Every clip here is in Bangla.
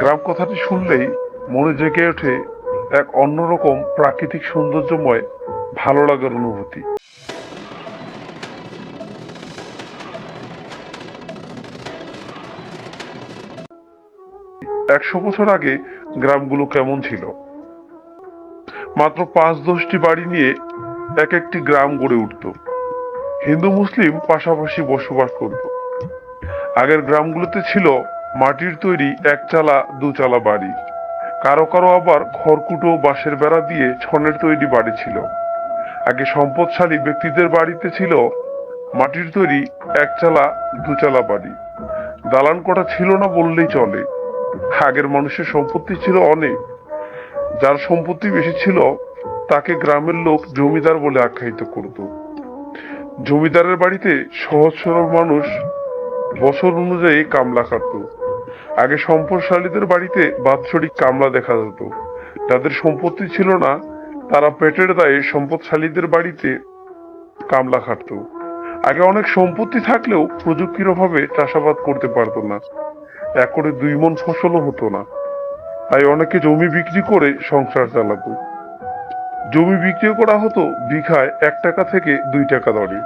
গ্রাম কথাটি শুনলেই মনে জেগে ওঠে এক অন্যরকম প্রাকৃতিক সৌন্দর্যময়, ভালো লাগার অনুভূতি। একশো বছর আগে গ্রামগুলো কেমন ছিল? মাত্র পাঁচ দশটি বাড়ি নিয়ে এক একটি গ্রাম গড়ে উঠত। হিন্দু, মুসলিম পাশাপাশি বসবাস করত। আগের গ্রামগুলোতে ছিল মাটির তৈরি একচালা দুচালা বাড়ি। কারও কারও আবার খড়কুটো বাঁশের বেড়া দিয়ে ছনের তৈরি বাড়ি ছিল। আগে সম্পদশালী ব্যক্তিদের বাড়িতে ছিল মাটির তৈরি একচালা দুচালা বাড়ি। দালান কটা ছিল না বললেই চলে। আগের মানুষের সম্পত্তি ছিল অনেক। যার সম্পত্তি বেশি ছিল, তাকে গ্রামের লোক জমিদার বলে আখ্যায়িত করত। জমিদারের বাড়িতে সহজ সরল মানুষ বছর অনুযায়ী কামলা খাটত আগে সম্পদশালীদের বাড়িতে বাৎসরিক কামলা দেখা যেত। যাদের সম্পত্তি ছিল না, তারা পেটের দায়ে সম্পদশালীদের বাড়িতে কামলা খাটত। আগে অনেক সম্পত্তি থাকলেও প্রযুক্তির অভাবে চাষাবাদ করতে পারতো না। একরে দুই মন ফসলও হতো না। তাই অনেকে জমি বিক্রি করে সংসার চালাতো। জমি বিক্রি করা হতো বিঘায় এক টাকা থেকে দুই টাকা দরে।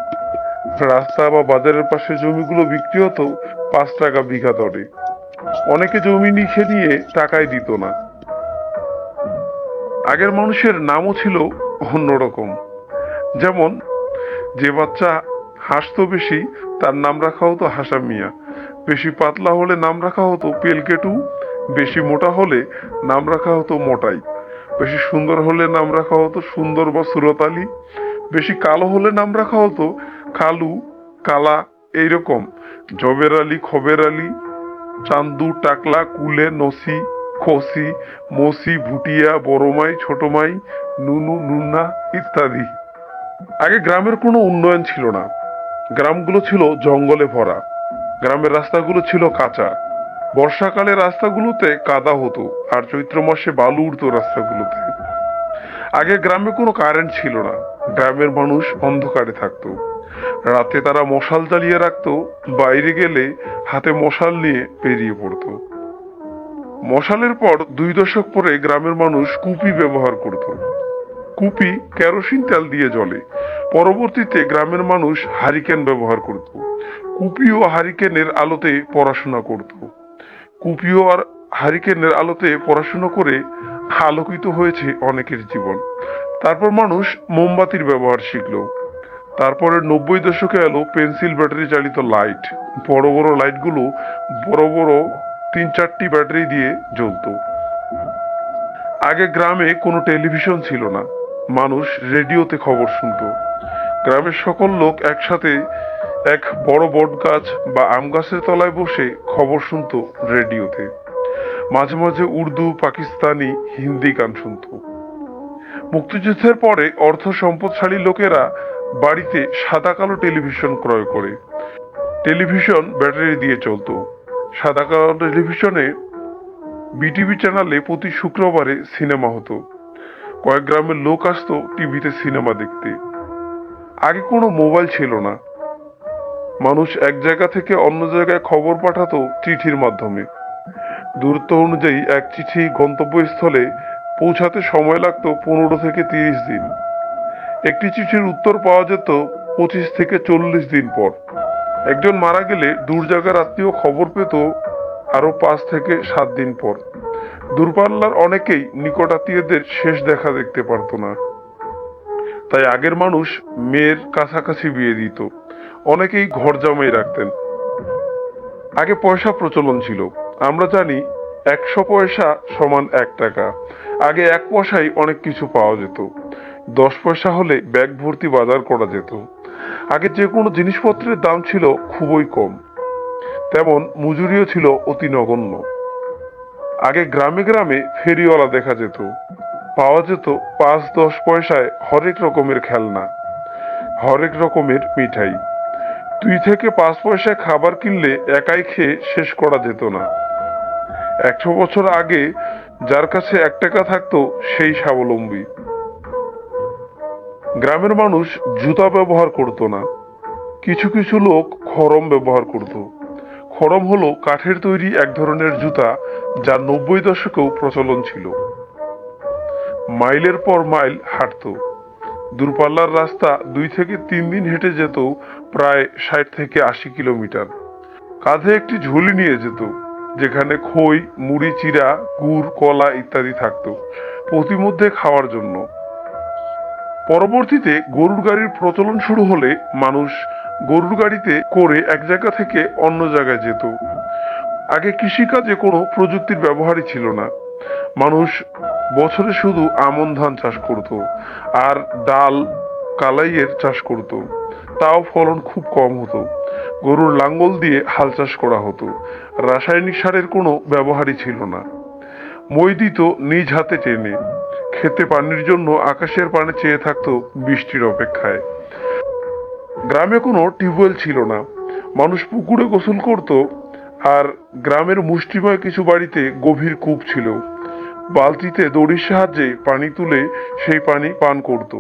রাস্তা বা বাজারের পাশে জমিগুলো বিক্রি হতো পাঁচ টাকা বিঘা দরে। অনেকে জমি নিখে নিয়ে টাকায় দিত না। আগের মানুষের নামও ছিল অন্যরকম। যেমন, যে বাচ্চা হাসতো বেশি, তার নাম রাখা হতো হাসা মিয়া। বেশি পাতলা হলে নাম রাখা হতো পেলকেটু, বেশি মোটা হলে নাম রাখা হতো মোটাই। বেশি সুন্দর হলে নাম রাখা হতো সুন্দর বা সুরতালি বেশি কালো হলে নাম রাখা হতো কালু কালা, এইরকম। জবের আলী, খবের আলী চান্দু, টাকলা, কুলে, নসি, খসি, মসি, ভুটিয়া, বড়মাই, ছোটমাই, নুনু, নুন্না ইত্যাদি। আগে গ্রামের কোনো উন্নয়ন ছিল না। গ্রামগুলো ছিল জঙ্গলে ভরা। গ্রামের রাস্তাগুলো ছিল কাঁচা। বর্ষাকালে রাস্তাগুলোতে কাদা হতো আর চৈত্র মাসে বালু উঠতো রাস্তাগুলোতে। আগে গ্রামে কোনো কারেন্ট ছিল না। গ্রামের মানুষ অন্ধকারে থাকতো। রাতে তারা মশাল জ্বালিয়ে রাখতো, বাইরে গেলে হাতে মশাল নিয়ে পেরিয়ে পড়তো। মশালের পর দুই দশক পরে গ্রামের মানুষ কুপি ব্যবহার করত। কুপি কেরোসিন তেল দিয়ে জ্বলে। পরবর্তীতে গ্রামের মানুষ হারিকেন ব্যবহার করত। কুপি ও হারিকেনের আলোতে পড়াশোনা করত। কুপি ও আর হারিকেনের আলোতে পড়াশোনা করে আলোকিত হয়েছে অনেকের জীবন। তারপর মানুষ মোমবাতির ব্যবহার শিখলো। তারপরে নব্বই দশকে এলো পেন্সিল ব্যাটারি চালিত লাইট। বড় বড় লাইটগুলো বড় বড় তিন চারটি ব্যাটারি দিয়ে জ্বলতো। আগে গ্রামে কোনো টেলিভিশন ছিল না। মানুষ রেডিওতে খবর শুনতো। গ্রামের সকল লোক একসাথে এক বড় বট গাছ বা আম গাছের তলায় বসে খবর শুনতো রেডিওতে। মাঝে মাঝে উর্দু, পাকিস্তানি, হিন্দি গান শুনতো। মুক্তিযুদ্ধের পরে অর্থ সম্পদশালী লোকেরা বাড়িতে সাদা কালো টেলিভিশন ক্রয় করে। টেলিভিশন ব্যাটারি দিয়ে চলতো। সাদা কালো টেলিভিশনে বিটিভি চ্যানেলে প্রতি শুক্রবারে সিনেমা হতো। কয়েক গ্রামের লোক আসতো টিভিতে সিনেমা দেখতে। আগে কোনো মোবাইল ছিল না। মানুষ এক জায়গা থেকে অন্য জায়গায় খবর পাঠাতো চিঠির মাধ্যমে। দূরত্ব অনুযায়ী এক চিঠি গন্তব্যস্থলে পৌঁছাতে সময় লাগতো পনেরো থেকে তিরিশ দিন। একটি চিঠির উত্তর পাওয়া যেত পঁচিশ থেকে চল্লিশ দিন পর। একজন মারা গেলে দূর জায়গার আত্মীয় খবর পেত আরও পাঁচ থেকে সাত দিন পর। দূরপাল্লার অনেকেই নিকট আত্মীয়দের শেষ দেখা দেখতে পারতো না। তাই আগের মানুষ মেয়ের কাছাকাছি বিয়ে দিত। অনেকেই ঘর জামাই রাখতেন। আগে পয়সা প্রচলন ছিল। আমরা জানি একশো পয়সা সমান এক টাকা। আগে এক পয়সায় অনেক কিছু পাওয়া যেত। দশ পয়সা হলে ব্যাগ ভর্তি বাজার করা যেত। আগে যে কোনো জিনিসপত্রের দাম ছিল খুবই কম। তেমন মজুরিও ছিল অতি নগণ্য। আগে গ্রামে গ্রামে ফেরিওয়ালা দেখা যেত। পাওয়া যেত পাঁচ দশ পয়সায় হরেক রকমের খেলনা, হরেক রকমের মিঠাই। দুই থেকে পাঁচ পয়সায় খাবার কিনলে একাই খেয়ে শেষ করা যেত না। একশো বছর আগে যার কাছে এক টাকা থাকতো সেই স্বাবলম্বী। গ্রামের মানুষ জুতা ব্যবহার করতো না। কিছু কিছু লোক খরম ব্যবহার করত। খড়ম হলো কাঠের তৈরি এক ধরনের জুতা যা নব্বই দশকেও প্রচলন ছিল। মাইলের পর মাইল হাঁটতো। দূরপাল্লার রাস্তা দুই থেকে তিন দিন হেঁটে যেত প্রায় ষাট থেকে আশি কিলোমিটার। কাঁধে একটি ঝুলি নিয়ে যেত, যেখানে খই, মুড়ি চিরা গুড়, কলা ইত্যাদি থাকতো প্রতিমধ্যে খাওয়ার জন্য। পরবর্তীতে গরুর গাড়ির প্রচলন শুরু হলে মানুষ গরুর গাড়িতে করে এক জায়গা থেকে অন্য জায়গায় যেত। আগে কৃষিকাজে কোনো প্রযুক্তির ব্যবহারই ছিল না। মানুষ বছরে শুধু আমন ধান চাষ করত আর ডাল, কালাইয়ের চাষ করত। তাও ফলন খুব কম হতো। গরুর লাঙ্গল দিয়ে হাল চাষ করা হতো। রাসায়নিক সারের কোনো ব্যবহারই ছিল না। মই দিত নিজ হাতে টেনে। খেতে পানির জন্য আকাশের পানে চেয়ে থাকতো বৃষ্টির অপেক্ষায়। গ্রামে কোনো টিউবওয়েল ছিল না। মানুষ পুকুরে গোসল করত আর গ্রামের মুষ্টিময় কিছু বাড়িতে গভীর কূপ ছিল। বালতিতে দড়ির সাহায্যে পানি তুলে সেই পানি পান করত।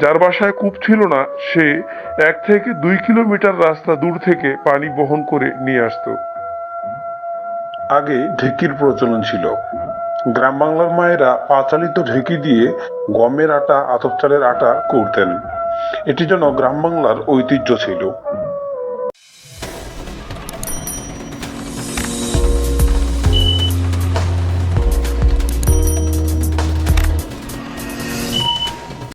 যার বাসায় কূপ ছিল না, সে এক থেকে দুই কিলোমিটার রাস্তা দূর থেকে পানি বহন করে নিয়ে আসতো। আগে ঢেকির প্রচলন ছিল। গ্রাম বাংলার মায়েরা পাচালিত ঢেকি দিয়ে গমের আটা আতপ চালের আটা করতেন এটি যেন গ্রাম বাংলার ঐতিহ্য ছিল।